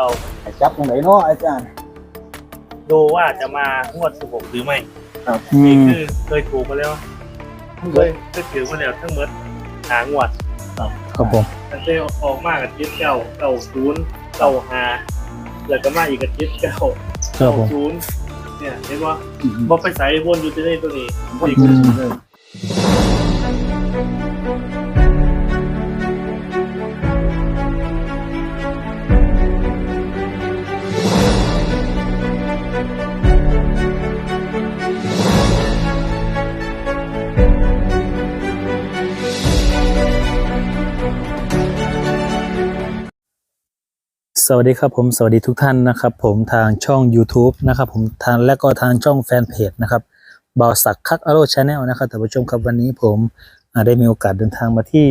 เอาให้จับตรงไหนเนาะอาจารย์ ดูว่าจะมางวด 16 หรือไม่อืนี่มคือเคยถูกมาแล้วเคยเคยถือมาแล้วทั้งหมดหางวดครับผมตั้งแต่ออกมากับทิศเก้าเก้าศูนย์เก้าห้าแล้วก็มาอีกกับทิศเก้าครับเก้าผมศูนย์เนี่ยเห็นว่าอืมบอกไปใส่วนอยู่ที่นี่ตัวนี้คนนี่คคืนอเลย สวัสดีครับผมสวัสดีทุกท่านนะครับ ผมทางช่อง YouTube นะครับผมทางและก็ทางช่องแฟนเพจนะครับบ่าวศักดิ์คักอโรชาแนลนะครับท่านผู้ชมครับวันนี้ผมได้มีโอกาสเดินทางมาที่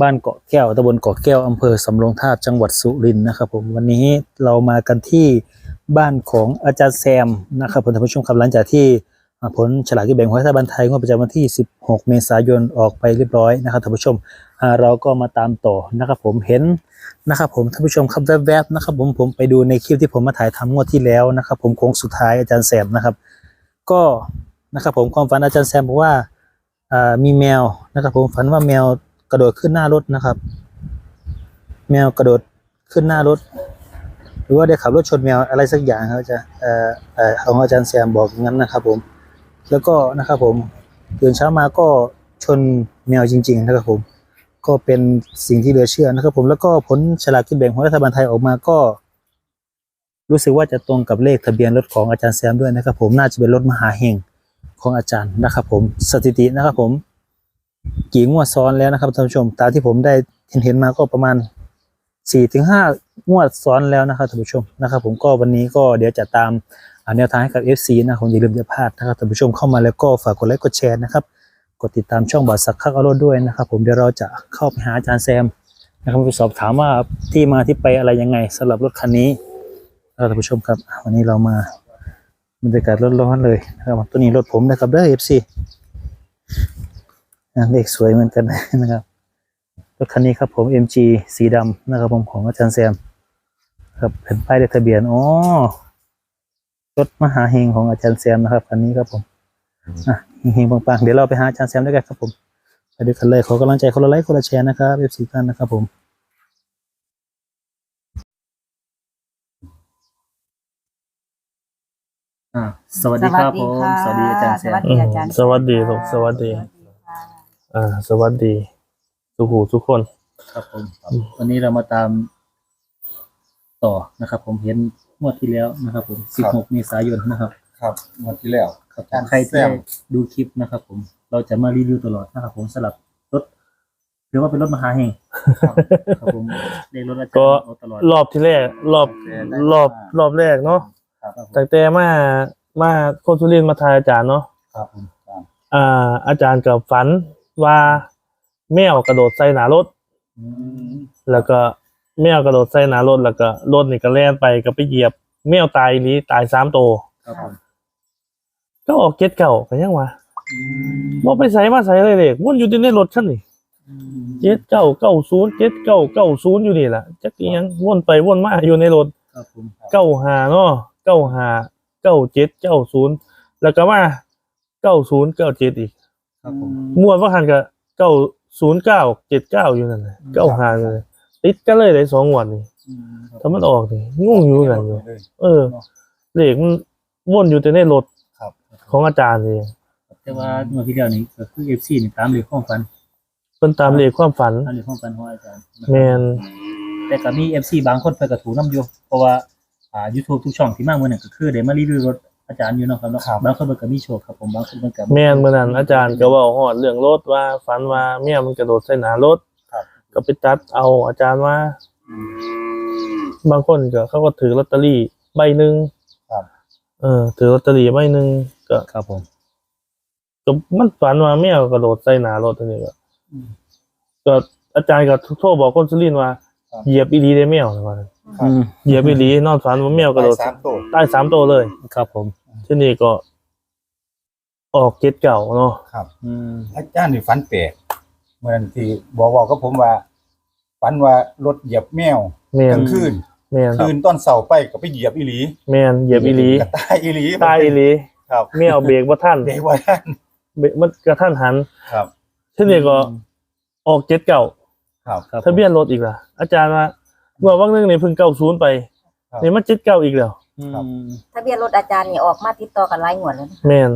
บ้านเกาะแก้วตำบลเกาะแก้วอำเภอสำโรงทาบจังหวัดสุรินทร์นะครับผมวันนี้เรามากันที่บ้านของอาจารย์แซมนะครับท่านผู้ชมครับหลังจากที่ ผลฉลากที่แบ่งของรัฐบาลไทยงวดประจำวันที่ 16 เมษายนออกไปเรียบร้อยนะครับท่านผู้ชมเราก็มาตามต่อนะครับผมเห็นนะครับผมท่านผู้ชมครับแวบๆนะครับผมผมไปดูในคลิปที่ผมมาถ่ายทำงวดที่แล้วนะครับผมโค้งสุดท้ายอาจารย์แซมนะครับ ก็นะครับผมความฝันอาจารย์แซมบอกว่ามีแมวนะครับ ผมฝันว่าแมวกระโดดขึ้นหน้ารถนะครับ แมวกระโดดขึ้นหน้ารถ หรือว่าได้ขับรถชนแมวอะไรสักอย่างครับอาจารย์เออของอาจารย์แซมบอกอย่างนั้นนะครับผม แล้วก็นะครับผมตื่นเช้ามาก็ชนแมวจริง ๆ นะครับผม ก็เป็นสิ่งที่เหลือเชื่อนะครับ ผมแล้วก็ผลฉลากกินแบ่งของรัฐบาลไทยออกมาก็ รู้สึกว่าจะตรงกับเลขทะเบียนรถของอาจารย์แซมด้วยนะครับ ผมน่าจะเป็นรถมหาเฮงของอาจารย์นะครับ ผมสถิตินะครับผม กี่งวดซ้อนแล้วนะครับท่านผู้ชมตามที่ผมได้เห็นเห็นมาก็ประมาณสี่ถึงห้างวดซ้อนแล้วนะครับท่านผู้ชมนะครับ ผมก็วันนี้ก็เดี๋ยวจะตาม แนวทางให้กับ FC นะครับอย่าลืมอย่าพลาดนะครับท่านผู้ชมเข้ามาแล้วก็ฝากกดไลค์กดแชร์นะครับกดติดตามช่องบาทสักคักอารถด้วยนะครับผมเดี๋ยวเราจะเข้าไปหาอาจารย์แซมนะครับไปสอบถามว่าที่มาที่ไปอะไรยังไงสำหรับรถคันนี้ท่านผู้ชมครับวันนี้เรามาบรรยากาศร้อนๆเลยนะครับตัวนี้รถผมนะครับเด้อ FC อะเลขสวยเหมือนกันนะครับรถคันนี้ครับผม MG สีดำนะครับผมของอาจารย์แซมครับเป็นป้ายเลขทะเบียนอ๋อ รถมหาเฮงของอาจารย์แซมนะครับคันนี้ครับผมอะเฮงๆปังๆเดี๋ยวเราไปหาอาจารย์แซมด้วยกันครับผมไปด้วยกันเลยขอกำลังใจคนละไลค์คนละแชร์นะครับเอฟซีกันนะครับผมอ่าสวัสดีครับผมสวัสดีอาจารย์แซสวัมสดีอาจารย์สวัสดีครับสวัสดีสวัสดีค่ะอ่า สวัสดี ทุกหูทุกคน ครับผมวันนี้เรามาตามต่อนะครับ ผมเห็น งวดที่แล้วนะครับ ผม 16 เมษายนนะครับ ครับงวดที่แล้วครับอาจารย์ใครที่แซมดูคลิปนะครับ ผม เราจะมารีวิวตลอดนะครับ ผมสลับรถหรือว่าเป็นรถมหาเฮงครับผมเรียกรถอาจารก็ ย์เอาตลอด รอบที่แรก รอบรอบรอบแรกเนาะครับครับผมตั้งแต่มามาโคสุรินทร์มาทายอาจารย์เนาะครับผมครับอ่า อาจารย์กับฝันว่าแมวกระโดดใส่หนารถ อืมแล้วก็ แมวกระโดดใส่หนารถแล้วก็รถนี่ก็แล่นไปก็ไปเหยียบ แมวตายอีหลีตายสามตัวครับผมก็ออกเก็ตเก่ากันยังวะอืมบ่ไปใส่มาใส่อะไรเลยวนอยู่ที่ในรถคันนี่เจ็ดเก้าเก้าศูนย์เจ็ดเก้าเก้าศูนย์อยู่นี่แหละจักอีหยังวนไปวนมาอยู่ในรถครับผมเก้าหาเนาะเก้าหาเก้าเจ็ดเก้าศูนย์แล้วก็มาเก้าศูนย์เก้าเจ็ดอีกครับผมมวนว่าหันกับเก้าศูนย์เก้าเจ็ดเก้าอยู่นั่นแหละเก้าหาเลย ติดกันเลยได้สองงวันนี่อืมครับถ้ามันออกนี่งงอยู่กันอยู่เลยเออเลขมันวนอยู่แต่ในรถครับของอาจารย์นี่แต่ว่าเมื่อที่แล้วนี้ก็คือ FC นี่ตามเลขความฝันเพิ่นตามเลขความฝันตามเลขความฝันของอาจารย์แมนแต่ก็มี FC บางคนเพิ่นก็ถูกนํอยู่เพราะว่าอ่า YouTube ทุกช่องที่มาเมื่อนั้นก็คือได้มารีวิวรถอาจารย์อยู่เนาะครับเนาะบางคนเพิ่นก็มีโชคครับผมบางคนเพิ่นก็แมนเมื่อนั้นอาจารย์ก็เว่าฮอดเรื่องรถว่าฝันว่าเมียมันกระโดดใส่หน้ารถครับ ก็ไปตัดเอาอาจารย์ว่าบางคนก็เขาก็ถือลอตเตอรี่ใบหนึ่งครับ เออ ถือลอตเตอรี่ใบหนึ่งก็ครับผม ก็มันฝันว่าแมวกระโดดใส่หนารถอันนี้ก็ก็อาจารย์ก็โทรบอกคนสุรินทร์ว่าครับ เหยียบอีดีได้แมวว่าครับ อืมเหยียบอีดีนอนฝันว่าแมวกระโดดไปสามตัว ใต้สามตัวเลย ครับผม ที่นี่ก็ ออกเจ็ดเก่าเนาะ ครับ อืมอาจารย์นี่ฝันแปลกเมื่อนั้นที่บอกบอกกับผมว่าฝันว่ารถเหยียบแมวแมกนลางคืนแม่นคืนต้นเสาไปก็ไปเหยียบอีหลีแม่นเหยียบอีหลีกระตายอีหลีตายอีหลีครับไม่เอาเบรกบ่ทันเด็กว่าท่านเบรกมันกระทันหันครับเช่นนี้ก็ออกเจ็ดเก่าครับครับทะเบียนรถอีกล่ะ อาจารย์ว่าเมื่อวันหนึงนี่เพิ่งเก้าศูนย์ไปครับนี่มันเจ็ดเก้าอีกแล้วอืมครับทะเบียนรถอาจารย์นี่ออกมาติดต่อกันหลายงวดแล้วนะแม่น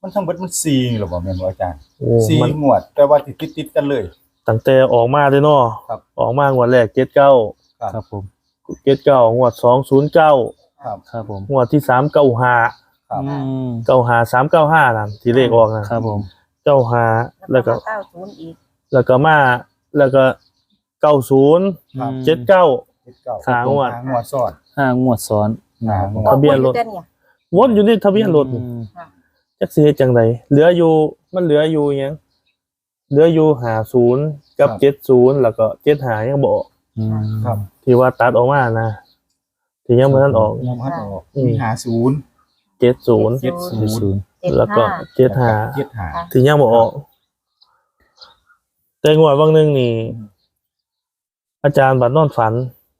มันทั้งเบิดมันซีหรือเปล่าแม่นบ่อาจารย์โอ้ซีมันงวด แต่ว่าติดติดๆกันเลย ตั้งแต่ออกมาเลยเนาะครับออกมางวดแรกเจ็ดเก้าครับผม เจ็ดเก้างวดสองศูนย์เก้าครับ ครับผมงวดที่สามเก้าห้าครับ อืมเก้าห้าสามเก้าห้านั่นที่เลขออกนะครับผมเก้าห้าแล้วก็เก้าศูนย์อีกแล้วก็มาแล้วก็เก้าศูนย์ครับ เจ็ดเก้าเจ็ดเก้าหางวดหางวดซ้อนห้างวดซ้อนหานะงวดทะเบียนรถออกมาอเนี่ยวนอยู่ในทะเบียนรถอืม จักสิเฮ็ดจังไดเหลืออยู่มันเหลืออยู่หยังเหลืออยู่หาศูนย์กับเจ็ดศูนย์แล้วก็เจ็ดหายังบออกอืมครับที่ว่าตัดออกมานะที่ยังไม่ทันออกยังพัดออกอืมมีหาศูนย์ เจ็ดศูนย์เจ็ดศู ศูนย์เจ็ดแล้วก็ห้า เจ็ดหาเจ็ดหาที่ยังบออก แต่งวดบางหนึงนี่อาจารย์บัดนอนฝัน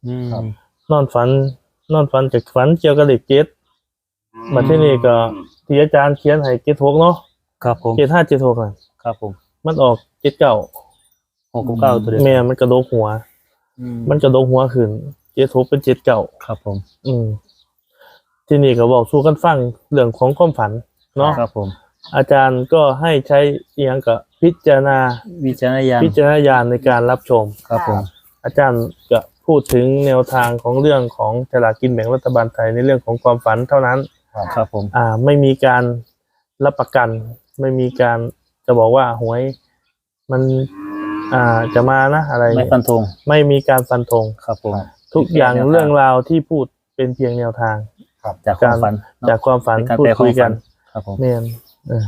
อืมนอนฝัน นอนฝันจากฝันเกี่ยวกับเลขเจ็ด มาที่นี่ก็ ที่อาจารย์เขียนให้เจ็ดหกเนาะครับผมเจ็ดห้าเจ็ดหกน่ะครับผมมันออกเจ็ดเก้าหกกับเก้าตัวเดียวแม่มันกระโดกหัว มันกระโดกหัวขึ้นเจ็ดหกเป็นเจ็ดเก้าครับผม อืมที่นี่ก็บอกสู้กันฟังเรื่องของความฝันเนาะครับผม อาจารย์ก็ให้ใช้เอียงกับพิจารณาวิจารณญาณพิจารณญาณในการรับชมครับผม อาจารย์ก็พูดถึงแนวทางของเรื่องของฉลากกินแบ่งรัฐบาลไทยในเรื่องของความฝันเท่านั้น ครับผม อ่า ไม่มีการรับประกัน ไม่มีการจะบอกว่าหวยมันอ่าจะมานะอะไรไม่ฟันธงไม่มีการฟันธงครับผมครับทุกอย่างแนวทางเรื่องราวที่พูดเป็นเพียงแนวทางจากความฝันเนอะจากความฝันเป็นการพูดแปลคุยกันความฝันครับผมเมนเออ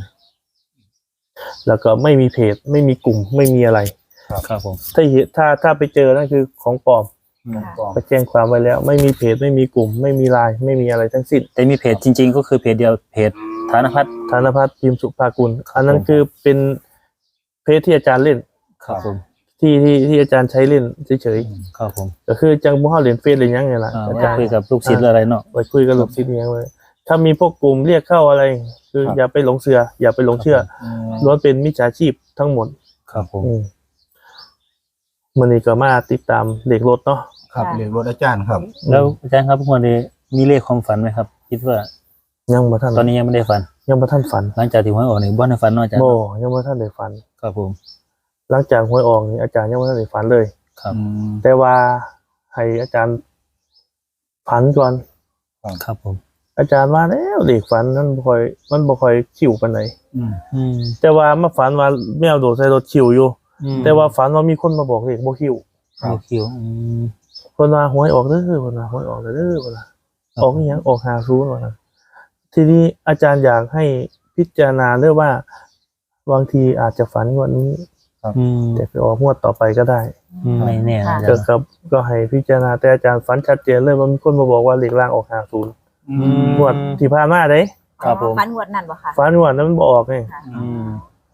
แล้วก็ไม่มีเพจ ไม่มีกลุ่มไม่มีอะไร ครับผม ถ้าเห็นถ้าถ้าไปเจอนั่นคือของปลอมอืม ก็ไปแจ้งความไว้แล้ว ไม่มีเพจไม่มีกลุ่ม ไม่มีไลน์ไม่มีอะไรทั้งสิ้น แต่มีเพจจริง ๆ ก็คือเพจเดียวเพจฐานพัฒน์ธนพัฒน์พิมพ์สุภากุลครับอันนั้นผมคือเป็นเพจที่อาจารย์เล่นครับผมที่ที่ที่อาจารย์ใช้เล่นเฉยครับผมๆก็คือจังบุห้าเหรียญเฟซเหรียญยังไงล่ะอ่าอาไว้จารย์คุยกับลูกศิษย์อะไรเนาะไปคุยกับลูกศิษย์ยังไงถ้ามีพวกกลุ่มเรียกเข้าอะไร คือครับอย่าไปหลงเสือ อย่าไปหลงเชื่ออืมล้วนเป็นมิจฉาชีพทั้งหมด ครับผมอืมมันนี่ก็มาติดตามเด็กรถเนาะ ครับเรียกรถอาจารย์ครับ แล้วอาจารย์ครับทุกคนนี้มีเลขความฝันไหมครับ คิดว่ายังบ่ท่านตอนนี้ยังไม่ได้ฝัน ยังบ่ท่านฝัน หลังจากที่หวยออกนี่บ่ได้ฝันเนาะอาจารย์โบ่ยังบ่ท่านได้ฝัน ครับผม หลังจากหวยออกนี่อาจารย์ยังบ่ท่านได้ฝันเลย ครับอืมแต่ว่าให้อาจารย์ฝันก่อนครับผม อาจารย์ว่าแล้วเด็กฝันมันบ่ค่อย มันบ่ค่อยคิวปานใดอืมอืมแต่ว่ามาฝันว่าแมวโดดใส่รถคิวอยู่อืมแต่ว่าฝันว่ามีคนมาบอกเลขบ่คิวครับมีคิว อืมเพิ่นว่าหวยออกเด้อเพิ่นว่าหวยออกเด้อเพิ่นว่าครับออกอีหยังออก50ว่าซั่นทีนี้อาจารย์อยากให้พิจารณาด้วยว่าบางทีอาจจะฝันงวดนี้อืมแต่ไปออกงวดต่อไปก็ได้อืมไม่แน่นะอาจาก็รย์ครับก็ให้พิจารณาแต่อาจารย์ฝันชัดเจนเลยว่ามีคนมาบอกว่าเลขล่างออก50อือืมมงวดที่ผ่านมาเด้ครับผมฟันงวดนั่นบ่ค่ะฝันงวดนั้นมันบ่ออกไงอืม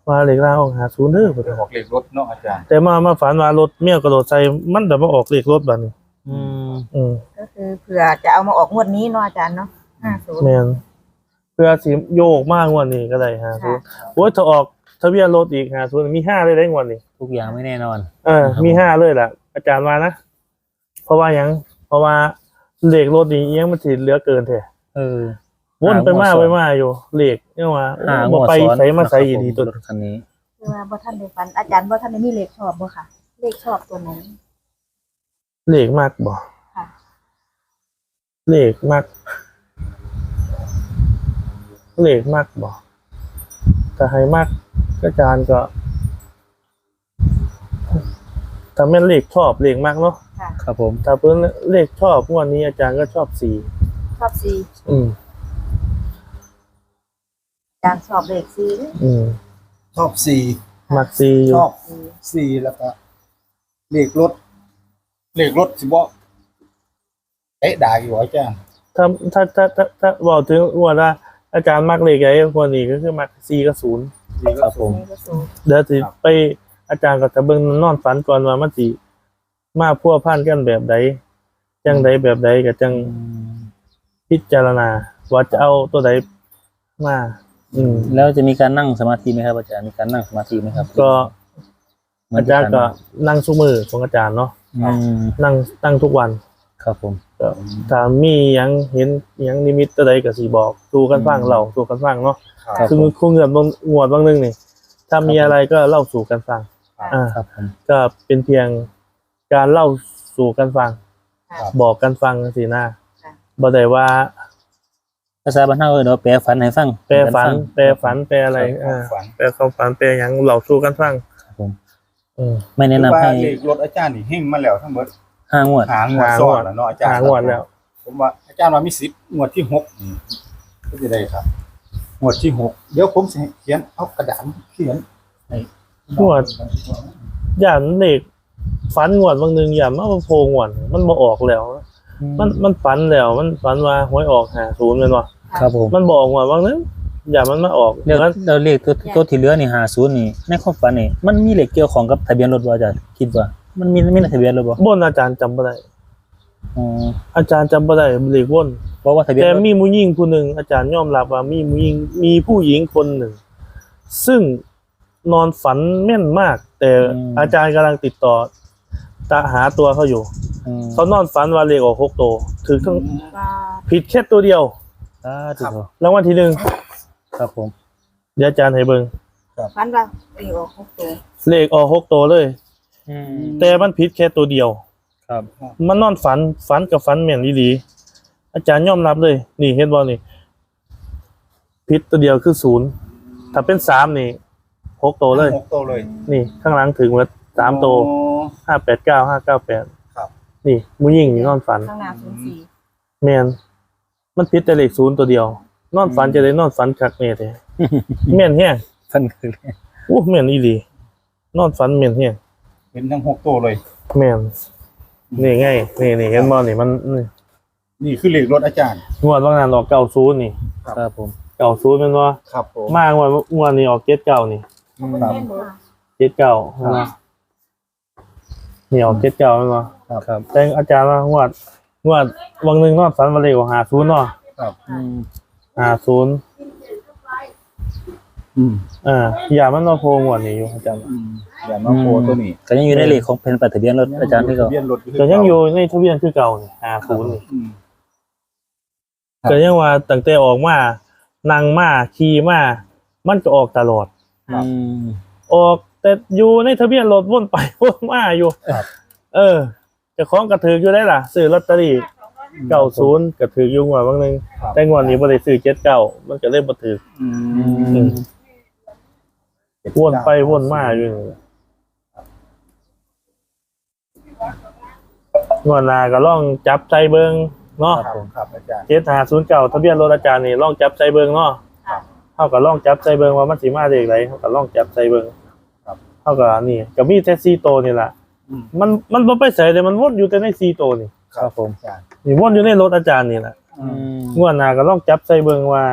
ว่าเลขล่างออก50เด้อพุ่นเดี๋ยวออกเรียกรถเนาะอาจารย์แต่มามาฝันว่ารถเมียกระโดดใส่มันแต่มาออกเลขรถบัดนี้ อืมอืมก็คือเผื่อจะเอามาออกงวดนี้เนาะอาจารย์เนาะห้าศูนย์ แม่นเพื่อสิโยกมากงวดนี้ก็ได้50โอ้ยถ้าออกทะเบียนรถอีก50มีห้าเลยได้งวดนี้ทุกอย่างไม่แน่นอน เออครับ มีห้าเลยล่ะอาจารย์ว่านะเพราะว่าหยัง เพราะว่าเลขรถนี้ยังมันสิเหลือเกินแท้เออ วนไปมาหางวดซ้อน ไปมาอยู่เลขเนี่ยว่าห้างบ่วดไปซ้อนใส่มาใส่นะครับอีดีตัวผมรถคันนี้ คือว่าบ่ท่านได้ฟันอาจารย์บ่ท่านได้มีเลขชอบบ่ค่ะ เลขชอบตัวไหน เลขมากบ่ค่ะ เลขมากเลขมากบ่ถ้าให้มากอาจารย์ก็ถ้าแม่นเลขชอบเลขมากเนาะค่ะครับผมถ้าเพิ่นเลขชอบงวดนี้อาจารย์ก็ชอบสี่ชอบสี่อืมอาจารย์ชอบเลขสี่อืมชอบสี่มักสี่อยู่ชอบสี่แล้วก็เรียกรถ เรียกรถสิบ่เอ๊ะด่าอยู่อาจารย์ถ้าถ้าถ้าถ้าถ้าบอกถึงว่าว่าอาจารย์มักเลขไอ้คนนี้ก็คือมักสี่กับศูนย์ครับผมนี่ก็ศูนย์เดี๋ยวสิไปอาจารย์ก็จะเบิ่งนอนฝันก่อนว่ามันสิมาพัวพันกันแบบใดใจจังใดแบบใดก็จังพิจารณา ว่าจะเอาตัวใดมา อืม แล้วจะมีการนั่งสมาธิไหมครับอาจารย์มีการนั่งสมาธิไหมครับ ก็เหมืนอาที่จารย์ผ่นก็มนั่งสู้มือของอาจารย์เนาะ อืมนั่งตั้งทุกวันครับผม ก็ถ้ามีหยังเห็นหยังนิมิตตัวใดก็สิบอกสู่กันฟังอืมเล่าสู่กันฟังเนาะครับคือคงเงินบางงวดบางนึงนี่ ถ้ามีอะไรก็เล่าสู่กันฟังอ่าครับผมก็เป็นเพียงการเล่าสู่กันฟังค่ะบอกกันฟังสินะค่ะบ่ได้ว่าภาษาบ้านเฮาเนาะแปลฝันให้ฟังแปลฝันให้แปลฝันแปลอะไรครัอ่าบฝัน แปลความฝันแปลหยังเล่าสู่กันฟัง ครับผมอืมไม่แนะนำว่าให้เลขรถอาจารย์นี่เฮงมาแล้วทั้งหมดห้างวด หางวดซ้อนแล้วเนาะอาจารย์หางวดแล้วผมว่าอาจารย์ว่ามีสิบงวดที่หกนี่ก็จะได้ครับงวดที่หกเดี๋ยวผมสิเขียนเอากระดาษเขียนให้งวด ย่านเด็กฝันงวดบางนึงอย่ามาโพงวด มันบ่ออกแล้ว มันมันฝันแล้ว มันฝันว่าหวยออกหาศูนย์แม่นบ่ครับผมมันบอกว่าบางนึง อย่ามันมาออกเดี๋ยวงั้นเราเลขตัวตัวที่เหลือนี่50นี่ในความฝันนี่มันมีเลขเกี่ยวของกับทะเบียนรถบ่อาจารย์คิดว่า มันมีมีในทะเบียนรถบ่บนอาจารย์จำบ่ได้อ๋ออาจารย์จำบ่ได้เลขวนเพราะว่าทะเบียนแต่รถมีผู้หญิงผู้หนึ่งอาจารย์ยอมรับว่ามีผู้หญิงมีผู้หญิงคนหนึ่ง ซึ่งนอนฝันแม่นมาก แต่อาจารย์กำลังติดต่อตาหาตัวเขาอยู่อืมเขานอนฝันว่าเลขออกหกตัวถือทั้งว่าผิดแค่ตัวเดียวสาธุครับรางวัลที่หนึ่ง ครับผมเดี๋ยวอาจารย์ให้เบิ่งฟันว่าตีออกหกตัวเลขออกหกตัวเลย อืมแต่มันผิดแค่ตัวเดียว ครับ มันนอนฝันฝันกับฝันแม่นดีๆอาจารย์ยอมรับเลย นี่เห็นบอลนี่ผิดตัวเดียวคือศูนย์ถ้าเป็นสามนี่หกตัวเลย หกตัวเลยนี่ ข้างหลังถึงว่าสามตัวโอ้ห้าแปดเก้าห้าเก้าแปดครับ นี่มูยิ่งนี่นอนฝัน ข้างหน้าศูนย์สี่แมนมันผิดแต่เลขศูนย์ตัวเดียว นอนฝันจะได้นอนฝันคักเมยเลยแม่นแห้งฟันคือโอ้แม่นอีหลีนอนฝันแม่นแห้งเห็นทั้งหกตัวเลยแม่นนี่ไงนี่นี่เห็นบอลนี่มันนี่นี่คือเลขรถอาจารย์งวดว่างานออกเก้าศูนย์นี่ครับผมเก้าศูนย์เป็นว่าครับผมมากงวดงวดนี้ออกเจ็ดเก้านี่ครับเจ็ดเก้าเห็นบ่นี่ออกเจ็ดเก้าเป็นว่าครับแต่อาจารย์ว่างวดงวดวังหนึ่งนอนฝันมาเลยว่าหาศูนย์เนาะครับอืม หาศูนย์อืมอ่าอย่ามันมาโพงวดนี้อยู่อาจารย์อืมอย่ามาโคตัวนี้ก็ยังอยู่ในเลขของเป็นปัตทะเบียนรถอาจารย์ที่ก็ ทะเบียนรถแต่ยังอยู่ในทะเบียนคือเก่านี่หาศูนย์นี่อืม ครับ แต่ยังว่าตั้งแต่ออกมานั่งมาขี่มามันก็ออกตลอดอืมออกแต่อยู่ในทะเบียนรถวนไปวนมาอยู่ครับ เออเจะคล้าของกระถืออยู่ได้ล่ะซื้อลอตเตอรี่ เก้าศูนย์กระถืออยู่งวดบางหนึงครับ แต่งวดนี้บ่ได้ซื้อเจ็ดเก้ามันก็เลยบ่ถืออือืมมวนไปวนมาอยู่นี่งวดหน้าก็ลองจับใจเบิงเนาะ ครับครับอาจารย์ เจ็ดหาศูนย์เก้าทะเบียนรถอาจารย์นี่ลองจับใจเบิงเนาะค่ะเท่ากับลองจับใจเบิงว่ามันสิมาเลขไหนเท่ากับลองจับใจเบิงครับ เท่ากับนี่ก็มีแท็ซี่โตวนี่แหละอืมมันมันบ่ไปใส่เลยมันวนอยู่แต่ในซีโตวนี่ ครับผมอาจารย์นี่วนอยู่ในรถอาจารย์นี่แหละอืมงวดหน้าก็ลองจับใจเบิงว่า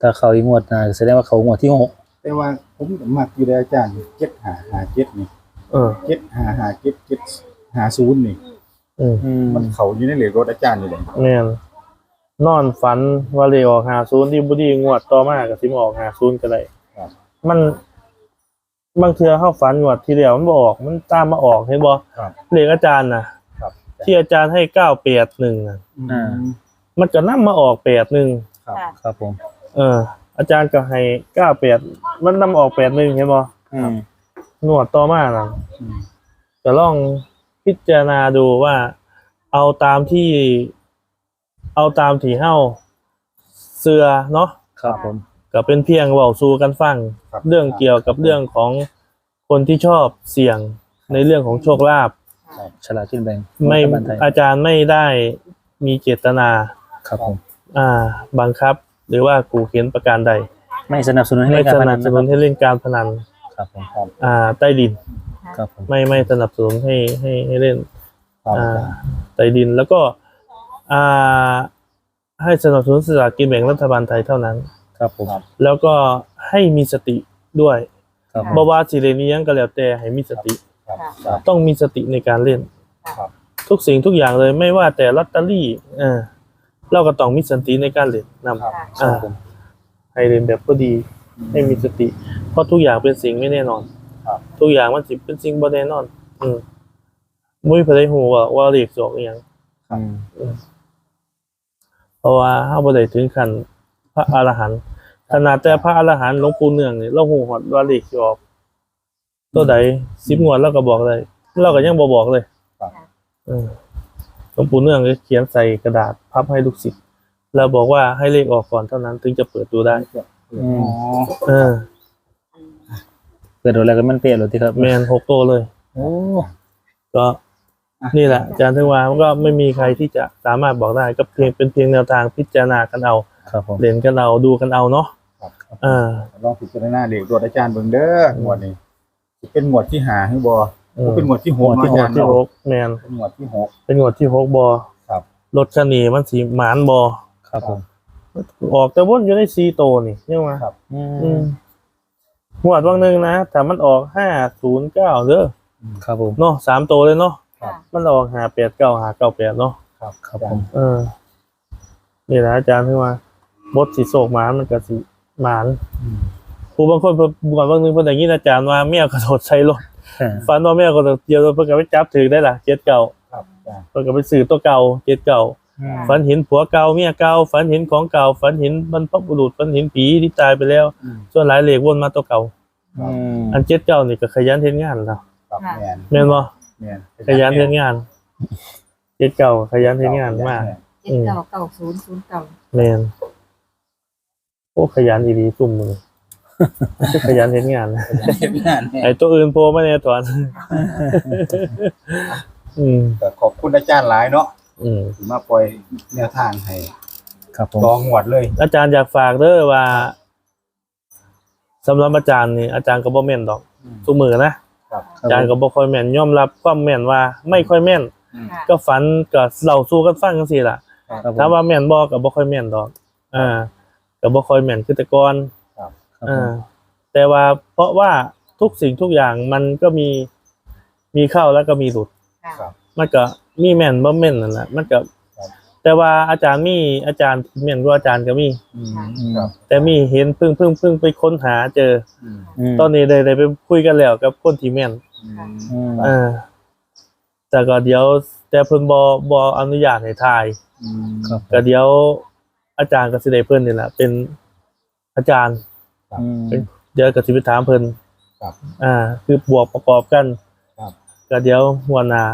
ถ้าเขาอีกงวดหนะแสดงว่าเขางวดที่หกแต่ว่าผมมักอยู่เลยอาจารย์เจ็ดหาหาเจ็ดนี่เออเจ็ดหาหาเจ็ดเจ็ดหาศูนย์นี่อืมอืมมันเขาอยู่ในเลขรถอาจารย์อยู่เลยแม่นนอนฝันว่าเลขออกหาศูนย์ที่บุดีงวดต่อมาก็สิมาออกหาศูนย์ก็ได้ครับมันบางเทื่อเข้าฝันงวดที่เดียวมันบ่ออก มันตามมาออกเห็นบ่ครับ เลขอาจารย์นะครับ ที่อาจารย์ให้เก้าแปดหนึ่งอืมมันก็นํมาออกแปดหนึ่งครับค่ะครับผมเออ อาจารย์ก็ให้เก้าแปดมันนำออกแปดหนึ่งเห็นบ่อืมงวดต่อมาน่ะอืมจะลองพิจารณาดูว่า เอาตามที่ เอาตามที่เฮ้าเสือเนาะ ครับผม ก็เป็นเพียงเว้าสู่กันฟัง ครับ เรื่องเกี่ยวกับเรื่องของคนที่ชอบเสี่ยงในเรื่องของโชคลาภ ฉลาดขึ้นแบงไม่รัฐบาลไทยอาจารย์ไม่ได้มีเจตนา ครับผมอ่า บังคับ หรือว่าขู่เข็นประการใด ไม่สนับสนุนให้ไม่เล่นการสพนันับนสนุนให้เล่นการพนัน ครับผมครับอ่า ใต้ดิน ครับผมไม่ไม่สนับสนุนให้ให้ให้เล่น ครับอ่าใต้ดินแล้วก็อ่าให้สนับสนุนสลากกินแบ่งรัฐบาลไทยเท่านั้น ครับผมแล้วก็ให้มีสติด้วยครับผบมว่าสิเรนอิหยังก็แล้วแต่ให้มีสติ ครับค่ะครับต้องมีสติในการเล่น ครับทุกสิ่งทุกอย่างเลยไม่ว่าแต่ลอตเตอรี่เออเราก็ต้องมีสติในการเล่นนำครับอ่าให้เล่นแบบพอดีให้มีสติ เพราะทุกอย่างเป็นสิ่งไม่แน่นอนครับ ทุกอย่างมันสิเป็นสิ่งบ่แน่นอน อืมมุ้ยพได้ฮู้ว่าว่าเลขสออกอหยังอืมเพราะว่าเฮาบ่ได้ถึงขั้นพระอรหันต์ขนาดแต่พระอรหันต์หลวงปู่เนืองนี่เราฮู้ฮอดว่าเลขสิออก ตัวใด10งวดเราก็บอกเลยเราก็ยังบ่บอกเลยครับเออหลวงปู่เนืองก็เขียนใส่กระดาษพับให้ลูกศิษย์แล้วบอกว่าให้เลขออกก่อนเท่านั้นถึงจะเปิดดูได้อืมอ๋อเออเกิดอะไรกันมันเปรี้ยนหรือที่ครับแมนหกตัวเลย โอ้ ก็นี่แหละอาจารย์ทึงว่ามันก็ไม่มีใครที่จะสามารถบอกได้ก็เพียงเป็นเพียงแนวทางพิจารณากันเอาครับผมเรียนกันเอาดูกันเอาเนาะครับอ่า ลองพิจารณาเด็กรวดอาจารย์เบิ่งเด้อหมวดนี้สิ เป็นหมวดที่หาให้บ่อืมเป็นหมวดที่หกที่เนาะหอากจารย์ที่เนาะหกแมนเป็นหมวดที่หก เป็นหมวดที่หกบอครับ รถชนีมันสีหมานบอครับผมออกแต่วนอยู่ในซีโตวนี่ใช่ไหมครับ อือืมมหมวดว่างหนึ่งนะแต่มันออกห้าศูนย์เก้าเด้อครับผมเนาะสามตัวเลยเนาะครับมันออกหาแปดเก้าหาเก้าแปดเนาะ ครับครับผม เออ นี่นะอาจารย์ที่ว่าบทสีโศกหมานมันก็สีหมานอืม ครูบางคนเพิ่นก่อนบางนึงเพิ่นอย่างนี้อาจารย์ว่าแมวกระโดดใส่รถอ่าฟันว่าแมวกระโดดเดียวเพิ่นก็ไปจับถือได้ล่ะเจ็ดเก่าครับอาจารย์เพิ่นก็ไปซื้อตัวเก่าเจ็ดเก่าอืมฝันเห็นผัวเก่าเมียเก่าฝันเห็นของเก่าฝันเห็นบรรพบุรุษฝันเห็นผีที่ตายไปแล้วอืมส่วนหลายเลขวนมาตัวเก่าอืมอันเจ็ดเก่านี่ก็ขยันเฮ็ดงานแล้วครับแม่นแม่นบ่แม่นขยันเฮ็ดงานเจ็ดเก่าขยันเฮ็ดงานมากเจ็ดเก้าเก้าศูนย์ศูนย์เก้าแม่นโอ้ขยันอีดีตุ่มมึง ขยันเฮ็ดงานนะเฮ็ดงานแม่นไอ้ตัวอื่นโผล่มาในตอนอืมก็ขอบคุณอาจารย์หลายเนาะอืมที่มาปล่อยแนวทางให้ครับผมลองหวดเลย อาจารย์อยากฝากเด้อว่าสำหรับอาจารย์นี่อาจารย์ก็บ่แม่นดอกอืมทุกมือนะครับอาจารย์คก็บ่ค่อยแม่นยอมรับความแม่นว่า ไม่ค่อยแม่นอืมค่ะก็ฝันก็เล่าสู่กันฟังจังซี่ล่ะรับผมถ้าว่าแม่นบ่ก็บ่ค่อยแม่นดอกอ่าก็บ่ค่อยแม่นคือแต่ก่อน ครับผอ่ามแต่ว่าเพราะว่าทุกสิ่งทุกอย่างมันก็มีมีเข้าแล้วก็มีหลุด ค่ะครับ มันก็มีแม่นบ่แม่นนั่นแหละมันก็ครับ แต่ว่าอาจารย์มีอาจารย์แม่นกว่าอาจารย์ก็มี อืมครับแต่มีเห็นเพิ่งเพิ่งเพิ่งไปค้นหาเจออืมอืมตอนนี้ได้ได้ไปคุยกันแล้วกับคนที่แม่นอืมอืมอ่าแต่ก็เดี๋ยว แต่เพิ่นบ่บ่อนุญาตให้ถ่าย อืมครับก็เดี๋ยวอาจารย์ก็สิได้เพิ่นนี่แหละเป็นอาจารย์ อืมเดี๋ยวก็สิไปถามเพิ่นครับอ่า คือบวกประกอบกันครับก็เดี๋ยวหัวหน้า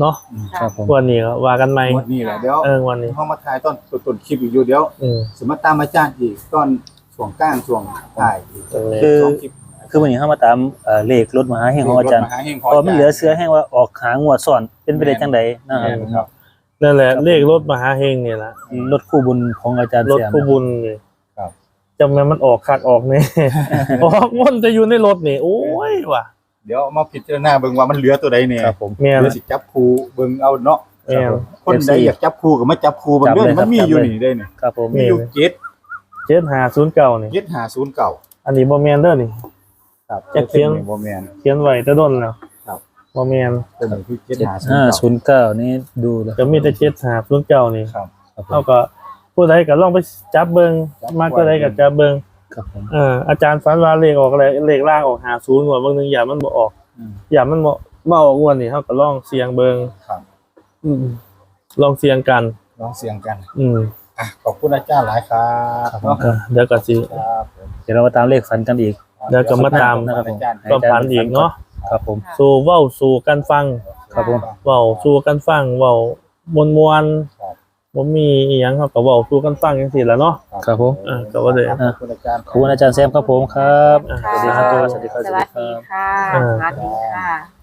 เนาะครับผมวันนี้ก็ว่ากันใหม่งวดนี้แหละเดี๋ยวเออวันนี้เฮามาถ่ายตอนต้นๆคลิปอีกอยู่เดี๋ยวอืมสิมาตามอาจารย์อีกตอนช่วงกลางช่วงท้ายอีกเออคือสองคลิปคือวันนี้เข้ามาตามเอ่อเลขรถมหาแห่งของอาจารย์มหาเฮงขพอไม่เหลือเสื้อแห้งว่าออกหางวดซ่อนเป็นไปได้จังใดนะครับครับนั่นแหละเลขรถมหาเฮงเนี่ยแหละรถคู่บุญของอาจารย์รถเสียมคู่บุญนี่ครับ จำแม่นมันออกคักออกเนี่ย ออกมันจะอยู่ในรถนี่โอ้ยว่ะ เดี๋ยวเอามาพิจารณาเบิ่งว่ามันเหลือตัวใดเนี่ยครับผมแม่นเดี๋ยวสิจับคู่เบิ่งเอาเนาะแม่นคนใดอยากจับคู่ก็มาจับคู่เบิ่งเด้จับเลอยครัมับนมีจับอยู่เลยนี่ได้นี่ครับผมมีอยู่เจ็ดเจ็ดหาศูนย์เก่านี่ เจ็ดหาศูนย์เก่าอันนี้บ่แมนเด้อนี่ ครับจะเขียนบ่แม่นเขียนไว้แต่ต้นแล้วครับบ่แมนตัวนี้คือเจ็ดเจ็ดหาศูนห้าย์ศูเก่านย์เก้านี่ดูเลยจะมีแต่เจ็ดหาศูนย์เก่านี่ครับ ครับผเอามก็ ผู้ใดก็ลองไปจับเบิ่งจับมากก็ได้ก็จับเบิ่งครับผมเอออาจารย์ฝันว่าเลขออกอะไรเลขล่างออกหาศูนย์กว่าบางนึงอย่ามันบ่ออกอืมอย่ามันบ่บ่ออกงวดนี่เฮาก็ลองเสียงเบิ่งครับอืมลองเสียงกันลองเสียงกัน อืมอะขอบคุณอาจารย์หลายครับครับผมเนาะก็เดี๋ยวก็สิครับผมเดี๋ยวเรามาตามเลขฝันกันอีกเดี๋ยวก็มาตามนะครับผมอาจารย์ก็พันอีกเนาะครับผมสู่เว้าสู่กันฟังครับผมเว้าสู่กันฟังเว้ามวนๆ บ่มีอีหยังเฮาก็เว้าสู่กันฟังจังซี่แหละเนาะครับผม อะก็ว่าได้ขอบคุณอาจารย์ ขอบคุณอาจารย์แซมครับผมครับอะสวัสดีครับ สวัสดีครับ สวัสดีค่ะอ่าสวัสดีค่ะ